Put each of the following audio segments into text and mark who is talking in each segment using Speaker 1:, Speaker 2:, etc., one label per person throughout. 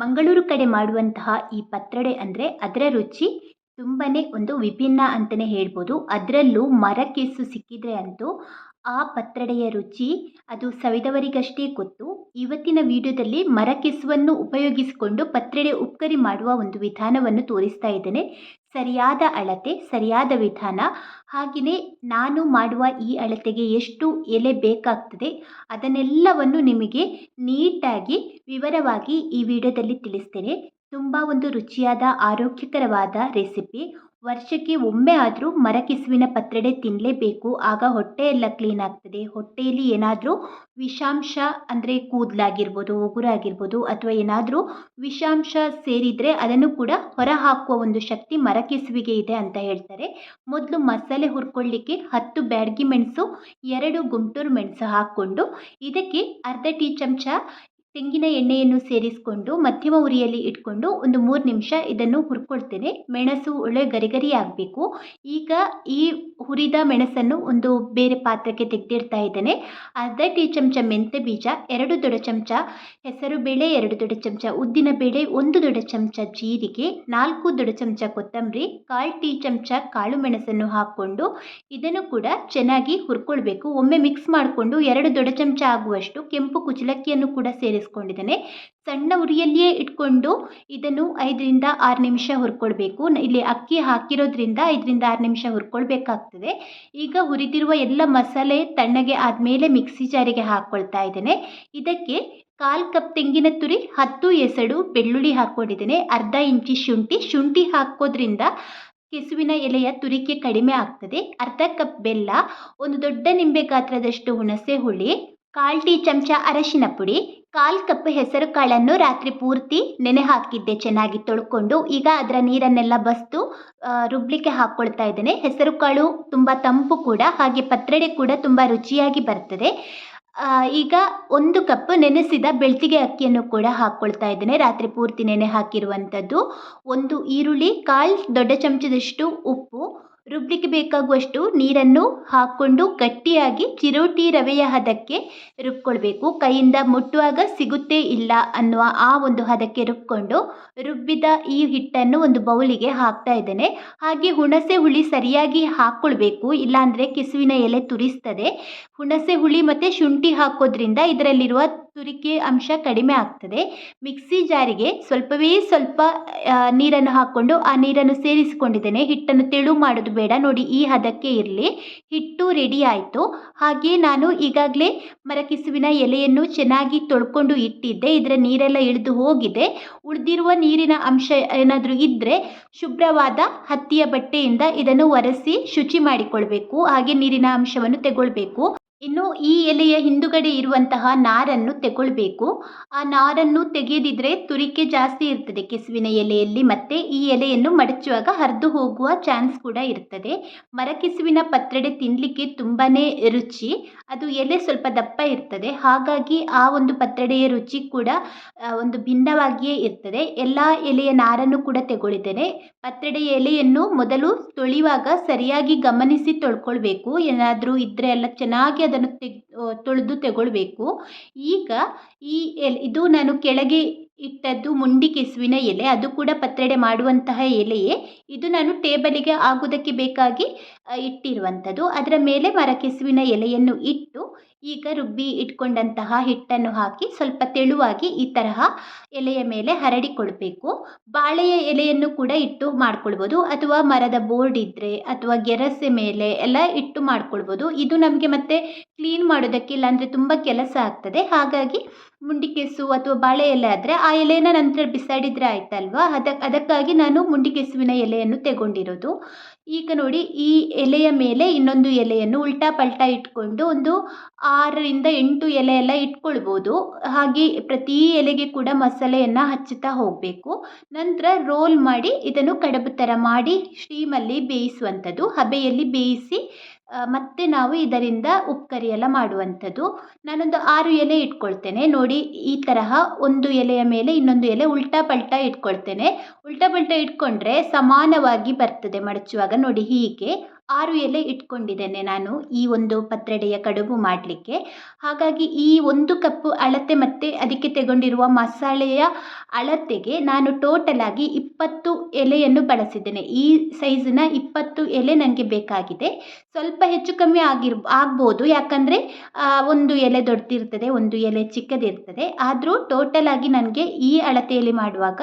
Speaker 1: ಮಂಗಳೂರು ಕಡೆ ಮಾಡುವಂತಹ ಈ ಪತ್ರೊಡೆ ಅಂದರೆ ಅದರ ರುಚಿ ತುಂಬಾ ಒಂದು ವಿಭಿನ್ನ ಅಂತಲೇ ಹೇಳ್ಬೋದು. ಅದರಲ್ಲೂ ಮರಕೇಸು ಸಿಕ್ಕಿದರೆ ಅಂತೂ ಆ ಪತ್ರಡೆಯ ರುಚಿ ಅದು ಸವಿದವರಿಗಷ್ಟೇ ಗೊತ್ತು. ಇವತ್ತಿನ ವಿಡಿಯೋದಲ್ಲಿ ಮರಕೆಸುವನ್ನು ಉಪಯೋಗಿಸಿಕೊಂಡು ಪತ್ರಡೆ ಉಪ್ಕರಿ ಮಾಡುವ ಒಂದು ವಿಧಾನವನ್ನು ತೋರಿಸ್ತಾ ಇದ್ದೇನೆ. ಸರಿಯಾದ ಅಳತೆ, ಸರಿಯಾದ ವಿಧಾನ, ಹಾಗೆಯೇ ನಾನು ಮಾಡುವ ಈ ಅಳತೆಗೆ ಎಷ್ಟು ಎಲೆ ಬೇಕಾಗ್ತದೆ, ಅದನ್ನೆಲ್ಲವನ್ನು ನಿಮಗೆ ನೀಟಾಗಿ ವಿವರವಾಗಿ ಈ ವಿಡಿಯೋದಲ್ಲಿ ತಿಳಿಸ್ತೇನೆ. ತುಂಬ ಒಂದು ರುಚಿಯಾದ, ಆರೋಗ್ಯಕರವಾದ ರೆಸಿಪಿ. ವರ್ಷಕ್ಕೆ ಒಮ್ಮೆ ಆದರೂ ಮರಕೆಸುವಿನ ಪತ್ರೆಡೆ ತಿನ್ನಲೇಬೇಕು ಆಗ ಹೊಟ್ಟೆ ಎಲ್ಲ ಕ್ಲೀನ್ ಆಗ್ತದೆ. ಹೊಟ್ಟೆಯಲ್ಲಿ ಏನಾದರೂ ವಿಷಾಂಶ ಅಂದರೆ ಕೂದಲಾಗಿರ್ಬೋದು, ಉಗುರಾಗಿರ್ಬೋದು ಅಥವಾ ಏನಾದರೂ ವಿಷಾಂಶ ಸೇರಿದರೆ ಅದನ್ನು ಕೂಡ ಹೊರ ಹಾಕುವ ಒಂದು ಶಕ್ತಿ ಮರಕೆಸುವಿಗೆ ಇದೆ ಅಂತ ಹೇಳ್ತಾರೆ. ಮೊದಲು ಮಸಾಲೆ ಹುರ್ಕೊಳ್ಳಿಕ್ಕೆ ಹತ್ತು ಬ್ಯಾಡಗಿ ಮೆಣಸು, ಎರಡು ಗುಂಟೂರು ಮೆಣಸು ಹಾಕ್ಕೊಂಡು ಇದಕ್ಕೆ ಅರ್ಧ ಟೀ ಚಮಚ ತೆಂಗಿನ ಎಣ್ಣೆಯನ್ನು ಸೇರಿಸಿಕೊಂಡು ಮಧ್ಯಮ ಉರಿಯಲ್ಲಿ ಇಟ್ಕೊಂಡು ಒಂದು ಮೂರು ನಿಮಿಷ ಇದನ್ನು ಹುರ್ಕೊಳ್ತೇನೆ. ಮೆಣಸು ಒಳ್ಳೆ ಗರಿಗರಿ ಗರಿ ಆಗಬೇಕು. ಈಗ ಈ ಹುರಿದ ಮೆಣಸನ್ನು ಒಂದು ಬೇರೆ ಪಾತ್ರಕ್ಕೆ ತೆಗೆದಿಡ್ತಾ ಇದ್ದೇನೆ. ಅರ್ಧ ಟೀ ಚಮಚ ಮೆಂತೆ ಬೀಜ, ಎರಡು ದೊಡ್ಡ ಚಮಚ ಹೆಸರುಬೇಳೆ ಎರಡು ದೊಡ್ಡ ಚಮಚ ಉದ್ದಿನ ಬೇಳೆ, ಒಂದು ದೊಡ್ಡ ಚಮಚ ಜೀರಿಗೆ, ನಾಲ್ಕು ದೊಡ್ಡ ಚಮಚ ಕೊತ್ತಂಬರಿ, ಕಾಲು ಟೀ ಚಮಚ ಕಾಳು ಮೆಣಸನ್ನು ಹಾಕ್ಕೊಂಡು ಇದನ್ನು ಕೂಡ ಚೆನ್ನಾಗಿ ಹುರ್ಕೊಳ್ಬೇಕು. ಒಮ್ಮೆ ಮಿಕ್ಸ್ ಮಾಡಿಕೊಂಡು ಎರಡು ದೊಡ್ಡ ಚಮಚ ಆಗುವಷ್ಟು ಕೆಂಪು ಕುಚಲಕ್ಕಿಯನ್ನು ಕೂಡ ಸೇರಿಸ್ಕೊಂಡಿದ್ದೇನೆ ಸಣ್ಣ ಉರಿಯಲ್ಲಿಯೇ ಇಟ್ಕೊಂಡು ಇದನ್ನು ಐದರಿಂದ ಆರು ನಿಮಿಷ ಹುರ್ಕೊಳ್ಬೇಕು. ಇಲ್ಲಿ ಅಕ್ಕಿ ಹಾಕಿರೋದ್ರಿಂದ ಐದರಿಂದ ಆರು ನಿಮಿಷ ಹುರ್ಕೊಳ್ಬೇಕಾಗ್ತದೆ. ಈಗ ಹುರಿದಿರುವ ಎಲ್ಲ ಮಸಾಲೆ ತಣ್ಣಗೆ ಆದಮೇಲೆ ಮಿಕ್ಸಿ ಜಾರಿಗೆ ಹಾಕ್ಕೊಳ್ತಾ ಇದ್ದೇನೆ. ಇದಕ್ಕೆ ಕಾಲು ಕಪ್ ತೆಂಗಿನ ತುರಿ, ಹತ್ತು ಎಸಡು ಬೆಳ್ಳುಳ್ಳಿ ಹಾಕ್ಕೊಂಡಿದ್ದೇನೆ ಅರ್ಧ ಇಂಚಿ ಶುಂಠಿ ಶುಂಠಿ ಹಾಕೋದ್ರಿಂದ ಕೆಸುವಿನ ಎಲೆಯ ತುರಿಕೆ ಕಡಿಮೆ ಆಗ್ತದೆ. ಅರ್ಧ ಕಪ್ ಬೆಲ್ಲ, ಒಂದು ದೊಡ್ಡ ನಿಂಬೆ ಗಾತ್ರದಷ್ಟು ಹುಣಸೆ ಹುಳಿ, ಕಾಲು ಟೀ ಚಮಚ ಅರಶಿನ ಪುಡಿ ಕಾಲು ಕಪ್ ಹೆಸರು ಕಾಳನ್ನು ರಾತ್ರಿ ಪೂರ್ತಿ ನೆನೆ ಹಾಕಿದ್ದೆ ಚೆನ್ನಾಗಿ ತೊಳ್ಕೊಂಡು. ಈಗ ಅದರ ನೀರನ್ನೆಲ್ಲ ಬಸ್ತು ರುಬ್ಲಿಕ್ಕೆ ಹಾಕ್ಕೊಳ್ತಾ ಇದ್ದೇನೆ. ಹೆಸರು ಕಾಳು ತುಂಬ ತಂಪು ಕೂಡ, ಹಾಗೆ ಪತ್ರಡೆ ಕೂಡ ತುಂಬ ರುಚಿಯಾಗಿ ಬರ್ತದೆ. ಈಗ ಒಂದು ಕಪ್ ನೆನೆಸಿದ ಬೆಳ್ತಿಗೆ ಅಕ್ಕಿಯನ್ನು ಕೂಡ ಹಾಕ್ಕೊಳ್ತಾ ಇದ್ದೇನೆ, ರಾತ್ರಿ ಪೂರ್ತಿ ನೆನೆ ಹಾಕಿರುವಂಥದ್ದು ಒಂದು ಈರುಳ್ಳಿ, ಕಾಲು ದೊಡ್ಡ ಚಮಚದಷ್ಟು ಉಪ್ಪು ರುಬ್ಲಿಕ್ಕೆ ಬೇಕಾಗುವಷ್ಟು ನೀರನ್ನು ಹಾಕ್ಕೊಂಡು ಗಟ್ಟಿಯಾಗಿ ಚಿರೋಟಿ ರವೆಯ ಹದಕ್ಕೆ ರುಬ್ಕೊಳ್ಬೇಕು. ಕೈಯಿಂದ ಮುಟ್ಟುವಾಗ ಸಿಗುತ್ತೆ ಇಲ್ಲ ಅನ್ನುವ ಆ ಒಂದು ಹದಕ್ಕೆ ರುಬ್ಕೊಂಡು ರುಬ್ಬಿದ ಈ ಹಿಟ್ಟನ್ನು ಒಂದು ಬೌಲಿಗೆ ಹಾಕ್ತಾ ಇದ್ದೇನೆ. ಹಾಗೆ ಹುಣಸೆ ಹುಳಿ ಸರಿಯಾಗಿ ಹಾಕ್ಕೊಳ್ಬೇಕು. ಇಲ್ಲಾಂದರೆ ಕೆಸುವಿನ ಎಲೆ ತುರಿಸ್ತದೆ. ಹುಣಸೆ ಹುಳಿ ಮತ್ತು ಶುಂಠಿ ಹಾಕೋದ್ರಿಂದ ಇದರಲ್ಲಿರುವ ತುರಿಕೆ ಅಂಶ ಕಡಿಮೆ ಆಗ್ತದೆ. ಮಿಕ್ಸಿ ಜಾರಿಗೆ ಸ್ವಲ್ಪವೇ ಸ್ವಲ್ಪ ನೀರನ್ನು ಹಾಕ್ಕೊಂಡು ಆ ನೀರನ್ನು ಸೇರಿಸಿಕೊಂಡಿದ್ದೇನೆ. ಹಿಟ್ಟನ್ನು ತೆಳು ಮಾಡೋದು ಬೇಡ. ನೋಡಿ, ಈ ಹದಕ್ಕೆ ಇರಲಿ. ಹಿಟ್ಟು ರೆಡಿ ಆಯಿತು. ಹಾಗೆ ನಾನು ಈಗಾಗಲೇ ಮರಕಿಸುವಿನ ಎಲೆಯನ್ನು ಚೆನ್ನಾಗಿ ತೊಳ್ಕೊಂಡು ಇಟ್ಟಿದ್ದೆ. ಇದರ ನೀರೆಲ್ಲ ಇಳಿದು ಹೋಗಿದೆ. ಉಳಿದಿರುವ ನೀರಿನ ಅಂಶ ಏನಾದರೂ ಇದ್ದರೆ ಶುಭ್ರವಾದ ಹತ್ತಿಯ ಬಟ್ಟೆಯಿಂದ ಇದನ್ನು ಒರೆಸಿ ಶುಚಿ ಮಾಡಿಕೊಳ್ಬೇಕು. ಹಾಗೆ ನೀರಿನ ಅಂಶವನ್ನು ತೆಗೊಳ್ಬೇಕು. ಇನ್ನು ಈ ಎಲೆಯ ಹಿಂದುಗಡೆ ಇರುವಂತಹ ನಾರನ್ನು ತೆಗೊಳ್ಬೇಕು. ಆ ನಾರನ್ನು ತೆಗೆಯದಿದ್ರೆ ತುರಿಕೆ ಜಾಸ್ತಿ ಇರ್ತದೆ ಕೆಸುವಿನ ಎಲೆಯಲ್ಲಿ, ಮತ್ತೆ ಈ ಎಲೆಯನ್ನು ಮಡಚುವಾಗ ಹರಿದು ಹೋಗುವ ಚಾನ್ಸ್ ಕೂಡ ಇರ್ತದೆ. ಮರಕೆಸುವಿನ ಪತ್ರಡೆ ತಿನ್ನಲಿಕ್ಕೆ ತುಂಬಾ ರುಚಿ, ಅದು ಎಲೆ ಸ್ವಲ್ಪ ದಪ್ಪ ಇರ್ತದೆ. ಹಾಗಾಗಿ ಆ ಒಂದು ಪತ್ರಡೆಯ ರುಚಿ ಕೂಡ ಒಂದು ಭಿನ್ನವಾಗಿಯೇ ಇರ್ತದೆ. ಎಲ್ಲ ಎಲೆಯ ನಾರನ್ನು ಕೂಡ ತೆಗೊಳಿದ್ದೇನೆ ಪತ್ರಡೆಯ ಎಲೆಯನ್ನು ಮೊದಲು ತೊಳೆಯುವಾಗ ಸರಿಯಾಗಿ ಗಮನಿಸಿ ತೊಳ್ಕೊಳ್ಬೇಕು. ಏನಾದರೂ ಇದ್ದರೆ ಎಲ್ಲ ಚೆನ್ನಾಗಿ ಅದನ್ನು ತೆಗ್ ತೊಳೆದು ತಗೊಳ್ಬೇಕು. ಈಗ ಈ ಎಲೆ, ಇದು ನಾನು ಕೆಳಗೆ ಇಟ್ಟದ್ದು ಮುಂಡಿ ಕೆಸುವಿನ ಎಲೆ, ಅದು ಕೂಡ ಪತ್ರೆಡೆ ಮಾಡುವಂತಹ ಎಲೆಯೇ. ಇದು ನಾನು ಟೇಬಲಿಗೆ ಆಗುವುದಕ್ಕೆ ಬೇಕಾಗಿ ಇಟ್ಟಿರುವಂಥದ್ದು. ಅದರ ಮೇಲೆ ಮರ ಕೆಸುವಿನ ಎಲೆಯನ್ನು ಇಟ್ಟು ಈಗ ರುಬ್ಬಿ ಇಟ್ಕೊಂಡಂತಹ ಹಿಟ್ಟನ್ನು ಹಾಕಿ ಸ್ವಲ್ಪ ತೆಳುವಾಗಿ ಈ ತರಹ ಎಲೆಯ ಮೇಲೆ ಹರಡಿಕೊಳ್ಬೇಕು. ಬಾಳೆಯ ಎಲೆಯನ್ನು ಕೂಡ ಇಟ್ಟು ಮಾಡ್ಕೊಳ್ಬೋದು. ಅಥವಾ ಮರದ ಬೋರ್ಡ್ ಇದ್ದರೆ ಅಥವಾ ಗೆರಸೆ ಮೇಲೆ ಎಲ್ಲ ಇಟ್ಟು ಮಾಡ್ಕೊಳ್ಬೋದು. ಇದು ನಮಗೆ ಮತ್ತೆ ಕ್ಲೀನ್ ಮಾಡೋದಕ್ಕೆ ಇಲ್ಲಾಂದರೆ ತುಂಬ ಕೆಲಸ ಆಗ್ತದೆ. ಹಾಗಾಗಿ ಮುಂಡಿಕೆಸು ಅಥವಾ ಬಾಳೆ ಎಲೆ ಆದರೆ ಆ ಎಲೆನ ನಂತರ ಬಿಸಾಡಿದರೆ ಆಯ್ತಲ್ವಾ? ಅದಕ್ಕೆ ಅದಕ್ಕಾಗಿ ನಾನು ಮುಂಡಿಕೆಸುವಿನ ಎಲೆಯನ್ನು ತಗೊಂಡಿರೋದು. ಈಗ ನೋಡಿ, ಈ ಎಲೆಯ ಮೇಲೆ ಇನ್ನೊಂದು ಎಲೆಯನ್ನು ಉಲ್ಟಾ ಪಲ್ಟಾ ಇಟ್ಕೊಂಡು ಒಂದು ಆರರಿಂದ ಎಂಟು ಎಲೆ ಎಲ್ಲ ಇಟ್ಕೊಳ್ಬೋದು. ಹಾಗೆ ಪ್ರತಿ ಎಲೆಗೆ ಕೂಡ ಮಸಾಲೆಯನ್ನು ಹಚ್ಚುತ್ತಾ ಹೋಗಬೇಕು. ನಂತರ ರೋಲ್ ಮಾಡಿ ಇದನ್ನು ಕಡಬು ಥರ ಮಾಡಿ ಸ್ಟೀಮಲ್ಲಿ ಬೇಯಿಸುವಂಥದ್ದು. ಹಬೆಯಲ್ಲಿ ಬೇಯಿಸಿ ಮತ್ತೆ ನಾವು ಇದರಿಂದ ಉಪ್ಕರಿ ಎಲ್ಲ ಮಾಡುವಂಥದ್ದು. ನಾನೊಂದು ಆರು ಎಲೆ ಇಟ್ಕೊಳ್ತೇನೆ. ನೋಡಿ, ಈ ತರಹ ಒಂದು ಎಲೆಯ ಮೇಲೆ ಇನ್ನೊಂದು ಎಲೆ ಉಲ್ಟಾ ಪಲ್ಟಾ ಇಟ್ಕೊಳ್ತೇನೆ. ಉಲ್ಟಾ ಪಲ್ಟಾ ಇಟ್ಕೊಂಡ್ರೆ ಸಮಾನವಾಗಿ ಬರ್ತದೆ ಮಡಚುವಾಗ. ನೋಡಿ ಹೀಗೆ. ಆರು ಎಲೆ ಇಟ್ಕೊಂಡಿದ್ದೇನೆ ನಾನು ಈ ಒಂದು ಪತ್ರೊಡೆಯ ಕಡುಬು ಮಾಡಲಿಕ್ಕೆ. ಹಾಗಾಗಿ ಈ ಒಂದು ಕಪ್ಪು ಅಳತೆ ಮತ್ತು ಅದಕ್ಕೆ ತಗೊಂಡಿರುವ ಮಸಾಲೆಯ ಅಳತೆಗೆ ನಾನು ಟೋಟಲಾಗಿ ಇಪ್ಪತ್ತು ಎಲೆಯನ್ನು ಬಳಸಿದ್ದೇನೆ. ಈ ಸೈಜಿನ ಇಪ್ಪತ್ತು ಎಲೆ ನನಗೆ ಬೇಕಾಗಿದೆ. ಸ್ವಲ್ಪ ಹೆಚ್ಚು ಕಮ್ಮಿ ಆಗಿರ್, ಆಗ್ಬೋದು. ಯಾಕಂದರೆ ಒಂದು ಎಲೆ ದೊಡ್ಡದಿರ್ತದೆ ಒಂದು ಎಲೆ ಚಿಕ್ಕದಿರ್ತದೆ. ಆದರೂ ಟೋಟಲಾಗಿ ನನಗೆ ಈ ಅಳತೆಯಲ್ಲಿ ಮಾಡುವಾಗ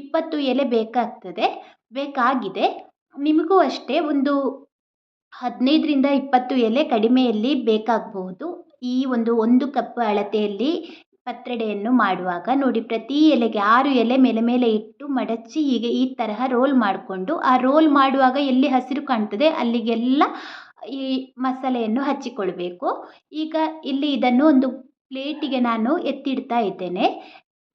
Speaker 1: ಇಪ್ಪತ್ತು ಎಲೆ ಬೇಕಾಗ್ತದೆ, ಬೇಕಾಗಿದೆ. ನಿಮಗೂ ಅಷ್ಟೇ ಒಂದು ಹದಿನೈದರಿಂದ ಇಪ್ಪತ್ತು ಎಲೆ ಕಡಿಮೆಯಲ್ಲಿ ಬೇಕಾಗಬಹುದು. ಈ ಒಂದು ಒಂದು ಕಪ್ ಅಳತೆಯಲ್ಲಿ ಪತ್ರೊಡೆಯನ್ನು ಮಾಡುವಾಗ ನೋಡಿ, ಪ್ರತಿ ಎಲೆಗೆ ಆರು ಎಲೆ ಮೇಲೆ ಮೇಲೆ ಇಟ್ಟು ಮಡಚಿ ಹೀಗೆ ಈ ತರಹ ರೋಲ್ ಮಾಡಿಕೊಂಡು, ಆ ರೋಲ್ ಮಾಡುವಾಗ ಎಲ್ಲಿ ಹಸಿರು ಕಾಣ್ತದೆ ಅಲ್ಲಿಗೆಲ್ಲ ಈ ಮಸಾಲೆಯನ್ನು ಹಚ್ಚಿಕೊಳ್ಬೇಕು. ಈಗ ಇಲ್ಲಿ ಇದನ್ನು ಒಂದು ಪ್ಲೇಟಿಗೆ ನಾನು ಎತ್ತಿಡ್ತಾ ಇದ್ದೇನೆ.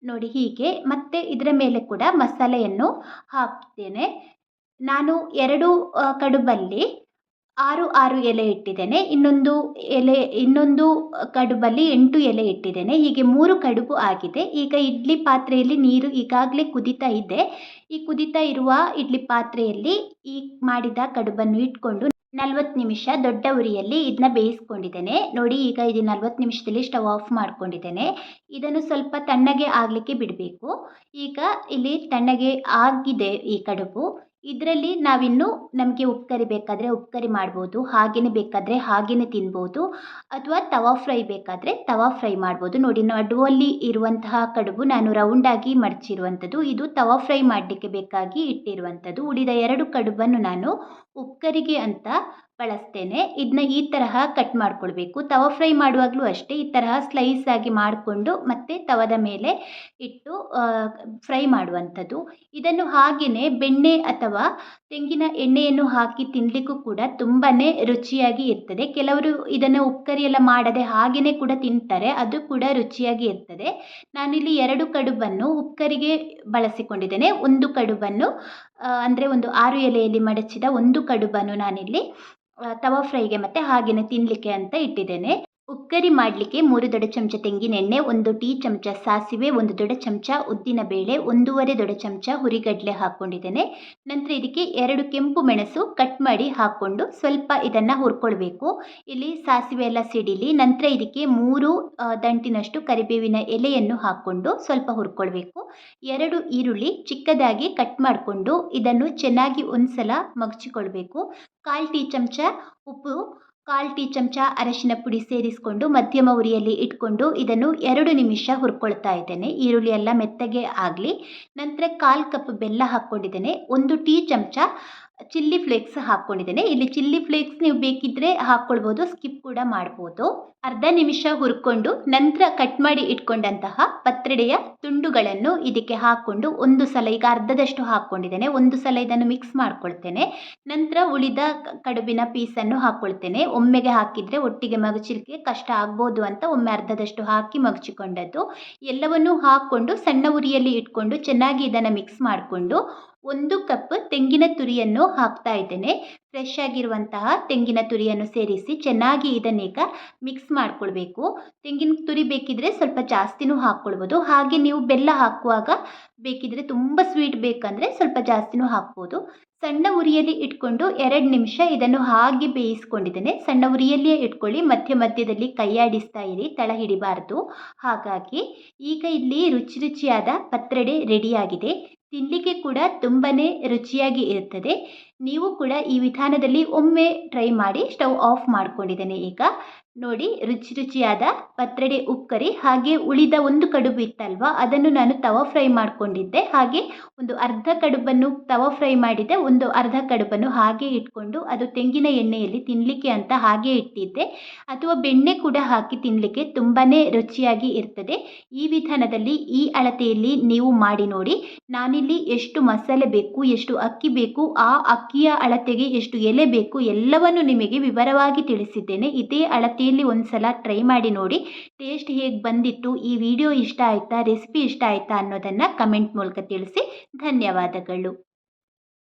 Speaker 1: ನೋಡಿ ಹೀಗೆ, ಮತ್ತೆ ಇದರ ಮೇಲೆ ಕೂಡ ಮಸಾಲೆಯನ್ನು ಹಾಕ್ತೇನೆ. ನಾನು ಎರಡು ಕಡುಬಲ್ಲಿ ಆರು ಆರು ಎಲೆ ಇಟ್ಟಿದ್ದೇನೆ. ಇನ್ನೊಂದು ಎಲೆ, ಇನ್ನೊಂದು ಕಡುಬಲ್ಲಿ ಎಂಟು ಎಲೆ ಇಟ್ಟಿದ್ದೇನೆ. ಹೀಗೆ ಮೂರು ಕಡುಬು ಆಗಿದೆ. ಈಗ ಇಡ್ಲಿ ಪಾತ್ರೆಯಲ್ಲಿ ನೀರು ಈಗಾಗಲೇ ಕುದೀತಾ ಇದೆ. ಈ ಕುದಿತಾ ಇರುವ ಇಡ್ಲಿ ಪಾತ್ರೆಯಲ್ಲಿ ಈ ಮಾಡಿದ ಕಡುಬನ್ನು ಇಟ್ಕೊಂಡು ನಲ್ವತ್ತು ನಿಮಿಷ ದೊಡ್ಡ ಉರಿಯಲ್ಲಿ ಇದನ್ನ ಬೇಯಿಸ್ಕೊಂಡಿದ್ದೇನೆ. ನೋಡಿ, ಈಗ ಇದು ನಲ್ವತ್ತು ನಿಮಿಷದಲ್ಲಿ ಸ್ಟವ್ ಆಫ್ ಮಾಡ್ಕೊಂಡಿದ್ದೇನೆ. ಇದನ್ನು ಸ್ವಲ್ಪ ತಣ್ಣಗೆ ಆಗಲಿಕ್ಕೆ ಬಿಡಬೇಕು. ಈಗ ಇಲ್ಲಿ ತಣ್ಣಗೆ ಆಗಿದೆ ಈ ಕಡುಬು. ಇದರಲ್ಲಿ ನಾವಿನ್ನು ನಮಗೆ ಉಪ್ಪು ಬೇಕಾದರೆ ಉಪ್ಪು ಕರಿ ಮಾಡ್ಬೋದು ಹಾಗೆಯೇ ಬೇಕಾದರೆ ಹಾಗೆಯೇ ತಿನ್ಬೋದು, ಅಥವಾ ತವಾ ಫ್ರೈ ಬೇಕಾದರೆ ತವಾ ಫ್ರೈ ಮಾಡ್ಬೋದು. ನೋಡಿ, ನಡುವಲ್ಲಿ ಇರುವಂತಹ ಕಡುಬು ನಾನು ರೌಂಡಾಗಿ ಮಡಚಿರುವಂಥದ್ದು. ಇದು ತವಾ ಫ್ರೈ ಮಾಡಲಿಕ್ಕೆ ಬೇಕಾಗಿ ಇಟ್ಟಿರುವಂಥದ್ದು. ಉಳಿದ ಎರಡು ಕಡುಬನ್ನು ನಾನು ಉಪ್ಕರಿಗೆ ಅಂತ ಬಳಸ್ತೇನೆ. ಇದನ್ನ ಈ ತರಹ ಕಟ್ ಮಾಡ್ಕೊಳ್ಬೇಕು. ತವ ಫ್ರೈ ಮಾಡುವಾಗಲೂ ಅಷ್ಟೇ ಈ ತರಹ ಸ್ಲೈಸ್ ಆಗಿ ಮಾಡಿಕೊಂಡು ಮತ್ತೆ ತವದ ಮೇಲೆ ಇಟ್ಟು ಫ್ರೈ ಮಾಡುವಂಥದ್ದು. ಇದನ್ನು ಹಾಗೆಯೇ ಬೆಣ್ಣೆ ಅಥವಾ ತೆಂಗಿನ ಎಣ್ಣೆಯನ್ನು ಹಾಕಿ ತಿನ್ನಲಿಕ್ಕೂ ಕೂಡ ತುಂಬಾ ರುಚಿಯಾಗಿ ಇರ್ತದೆ. ಕೆಲವರು ಇದನ್ನು ಉಪ್ಕರಿ ಎಲ್ಲ ಮಾಡದೆ ಹಾಗೆಯೇ ಕೂಡ ತಿಂತಾರೆ. ಅದು ಕೂಡ ರುಚಿಯಾಗಿ ಇರ್ತದೆ. ನಾನಿಲ್ಲಿ ಎರಡು ಕಡುಬನ್ನು ಉಪ್ಕರಿಗೆ ಬಳಸಿಕೊಂಡಿದ್ದೇನೆ. ಒಂದು ಕಡುಬನ್ನು ಅಂದರೆ ಒಂದು ಆರು ಎಲೆಯಲ್ಲಿ ಮಡಚಿದ ಒಂದು ಕಡುಬನ್ನು ನಾನಿಲ್ಲಿ ತವಾ ಫ್ರೈಗೆ ಮತ್ತು ಹಾಗೆಯೇ ತಿನ್ನಲಿಕ್ಕೆ ಅಂತ ಇಟ್ಟಿದ್ದೇನೆ. ಉಕ್ಕರಿ ಮಾಡಲಿಕ್ಕೆ ಮೂರು ದೊಡ ಚಮಚ ತೆಂಗಿನೆಣ್ಣೆ ಒಂದು ಟೀ ಚಮಚ ಸಾಸಿವೆ, ಒಂದು ದೊಡ ಚಮಚ ಉದ್ದಿನ ಬೇಳೆ, ಒಂದೂವರೆ ದೊಡ ಚಮಚ ಹುರಿಗಡಲೆ ಹಾಕ್ಕೊಂಡಿದ್ದೇನೆ ನಂತರ ಇದಕ್ಕೆ ಎರಡು ಕೆಂಪು ಮೆಣಸು ಕಟ್ ಮಾಡಿ ಹಾಕ್ಕೊಂಡು ಸ್ವಲ್ಪ ಇದನ್ನು ಹುರ್ಕೊಳ್ಬೇಕು. ಇಲ್ಲಿ ಸಾಸಿವೆ ಎಲ್ಲ ಸಿಡಿಲಿ. ನಂತರ ಇದಕ್ಕೆ ಮೂರು ದಂಟಿನಷ್ಟು ಕರಿಬೇವಿನ ಎಲೆಯನ್ನು ಹಾಕ್ಕೊಂಡು ಸ್ವಲ್ಪ ಹುರ್ಕೊಳ್ಬೇಕು. ಎರಡು ಈರುಳ್ಳಿ ಚಿಕ್ಕದಾಗಿ ಕಟ್ ಮಾಡಿಕೊಂಡು ಇದನ್ನು ಚೆನ್ನಾಗಿ ಒಂದು ಸಲ ಮಗಚಿಕೊಳ್ಬೇಕು. ಕಾಲು ಟೀ ಚಮಚ ಉಪ್ಪು ಕಾಲು ಟೀ ಚಮಚ, ಅರಶಿನ ಪುಡಿ ಸೇರಿಸಿಕೊಂಡು ಮಧ್ಯಮ ಉರಿಯಲ್ಲಿ ಇಟ್ಕೊಂಡು ಇದನ್ನು ಎರಡು ನಿಮಿಷ ಹುರ್ಕೊಳ್ತಾ ಇದ್ದೇನೆ. ಈರುಳ್ಳಿ ಎಲ್ಲ ಮೆತ್ತಗೆ ಆಗಲಿ. ನಂತರ ಕಾಲು ಕಪ್ ಬೆಲ್ಲ ಹಾಕ್ಕೊಂಡಿದ್ದೇನೆ. ಒಂದು ಟೀ ಚಮಚ ಚಿಲ್ಲಿ ಫ್ಲೇಕ್ಸ್ ಹಾಕ್ಕೊಂಡಿದ್ದೇನೆ. ಇಲ್ಲಿ ಚಿಲ್ಲಿ ಫ್ಲೇಕ್ಸ್ ನೀವು ಬೇಕಿದ್ದರೆ ಹಾಕ್ಕೊಳ್ಬೋದು, ಸ್ಕಿಪ್ ಕೂಡ ಮಾಡ್ಬೋದು. ಅರ್ಧ ನಿಮಿಷ ಹುರ್ಕೊಂಡು ನಂತರ ಕಟ್ ಮಾಡಿ ಇಟ್ಕೊಂಡಂತಹ ಪತ್ರಡೆಯ ತುಂಡುಗಳನ್ನು ಇದಕ್ಕೆ ಹಾಕ್ಕೊಂಡು ಒಂದು ಸಲ, ಈಗ ಅರ್ಧದಷ್ಟು ಹಾಕ್ಕೊಂಡಿದ್ದೇನೆ. ಒಂದು ಸಲ ಇದನ್ನು ಮಿಕ್ಸ್ ಮಾಡ್ಕೊಳ್ತೇನೆ. ನಂತರ ಉಳಿದ ಕಡುಬಿನ ಪೀಸನ್ನು ಹಾಕ್ಕೊಳ್ತೇನೆ. ಒಮ್ಮೆಗೆ ಹಾಕಿದರೆ ಒಟ್ಟಿಗೆ ಮಗಚಲಿಕ್ಕೆ ಕಷ್ಟ ಆಗ್ಬೋದು ಅಂತ ಒಮ್ಮೆ ಅರ್ಧದಷ್ಟು ಹಾಕಿ ಮಗಚಿಕೊಂಡದ್ದು. ಎಲ್ಲವನ್ನೂ ಹಾಕ್ಕೊಂಡು ಸಣ್ಣ ಉರಿಯಲ್ಲಿ ಇಟ್ಕೊಂಡು ಚೆನ್ನಾಗಿ ಇದನ್ನು ಮಿಕ್ಸ್ ಮಾಡಿಕೊಂಡು ಒಂದು ಕಪ್ ತೆಂಗಿನ ತುರಿಯನ್ನು ಹಾಕ್ತಾ ಇದ್ದೇನೆ. ಫ್ರೆಶ್ ಆಗಿರುವಂತಹ ತೆಂಗಿನ ತುರಿಯನ್ನು ಸೇರಿಸಿ ಚೆನ್ನಾಗಿ ಇದನ್ನೀಗ ಮಿಕ್ಸ್ ಮಾಡಿಕೊಳ್ಬೇಕು. ತೆಂಗಿನ ತುರಿ ಬೇಕಿದ್ರೆ ಸ್ವಲ್ಪ ಜಾಸ್ತಿನೂ ಹಾಕ್ಕೊಳ್ಬೋದು. ಹಾಗೆ ನೀವು ಬೆಲ್ಲ ಹಾಕುವಾಗ ಬೇಕಿದ್ರೆ ತುಂಬ ಸ್ವೀಟ್ ಬೇಕಂದರೆ ಸ್ವಲ್ಪ ಜಾಸ್ತಿನೂ ಹಾಕ್ಬೋದು. ಸಣ್ಣ ಉರಿಯಲ್ಲಿ ಇಟ್ಕೊಂಡು ಎರಡು ನಿಮಿಷ ಇದನ್ನು ಹಾಗೆ ಬೇಯಿಸ್ಕೊಂಡಿದ್ದೇನೆ. ಸಣ್ಣ ಉರಿಯಲ್ಲಿಯೇ ಇಟ್ಕೊಳ್ಳಿ. ಮಧ್ಯ ಮಧ್ಯದಲ್ಲಿ ಕೈಯಾಡಿಸ್ತಾ ಇರಿ. ತಳ ಹಿಡಿಬಾರ್ದು ಹಾಗಾಗಿ ಈಗ ಇಲ್ಲಿ ರುಚಿ ರುಚಿಯಾದ ಪತ್ರಡೆ ರೆಡಿಯಾಗಿದೆ ತಿನ್ನಲಿಕ್ಕೆ ಕೂಡ ತುಂಬಾ ರುಚಿಯಾಗಿ ಇರುತ್ತದೆ. ನೀವು ಕೂಡ ಈ ವಿಧಾನದಲ್ಲಿ ಒಮ್ಮೆ ಟ್ರೈ ಮಾಡಿ, ಸ್ಟವ್ ಆಫ್ ಮಾಡ್ಕೊಂಡಿದ್ದೇನೆ ಈಗ. ನೋಡಿ ರುಚಿ ರುಚಿಯಾದ ಪತ್ರಡೆ ಉಪ್ಕರಿ ಹಾಗೆ ಉಳಿದ ಒಂದು ಕಡುಬು ಇತ್ತಲ್ವಾ, ಅದನ್ನು ನಾನು ತವಾ ಫ್ರೈ ಮಾಡಿಕೊಂಡಿದ್ದೆ. ಹಾಗೆ ಒಂದು ಅರ್ಧ ಕಡುಬನ್ನು ತವಾ ಫ್ರೈ ಮಾಡಿದ್ದೆ ಒಂದು ಅರ್ಧ ಕಡುಬನ್ನು ಹಾಗೆ ಇಟ್ಕೊಂಡು ಅದು ತೆಂಗಿನ ಎಣ್ಣೆಯಲ್ಲಿ ತಿನ್ನಲಿಕ್ಕೆ ಅಂತ ಹಾಗೆ ಇಟ್ಟಿದ್ದೆ. ಅಥವಾ ಬೆಣ್ಣೆ ಕೂಡ ಹಾಕಿ ತಿನ್ನಲಿಕ್ಕೆ ತುಂಬಾ ರುಚಿಯಾಗಿ ಇರ್ತದೆ. ಈ ವಿಧಾನದಲ್ಲಿ, ಈ ಅಳತೆಯಲ್ಲಿ ನೀವು ಮಾಡಿ ನೋಡಿ. ನಾನಿಲ್ಲಿ ಎಷ್ಟು ಮಸಾಲೆ ಬೇಕು, ಎಷ್ಟು ಅಕ್ಕಿ ಬೇಕು, ಆ ಅಕ್ಕಿಯ ಅಳತೆಗೆ ಎಷ್ಟು ಎಲೆ ಬೇಕು ಎಲ್ಲವನ್ನು ನಿಮಗೆ ವಿವರವಾಗಿ ತಿಳಿಸಿದ್ದೇನೆ. ಇದೇ ಅಳತೆ ಮನೆಯಲ್ಲಿ ಒಂದ್ಸಲ ಟ್ರೈ ಮಾಡಿ ನೋಡಿ. ಟೇಸ್ಟ್ ಹೇಗೆ ಬಂದಿತ್ತು? ಈ ವಿಡಿಯೋ ಇಷ್ಟ ಆಯಿತಾ? ರೆಸಿಪಿ ಇಷ್ಟ ಆಯಿತಾ ಅನ್ನೋದನ್ನು ಕಮೆಂಟ್ ಮೂಲಕ ತಿಳಿಸಿ. ಧನ್ಯವಾದಗಳು.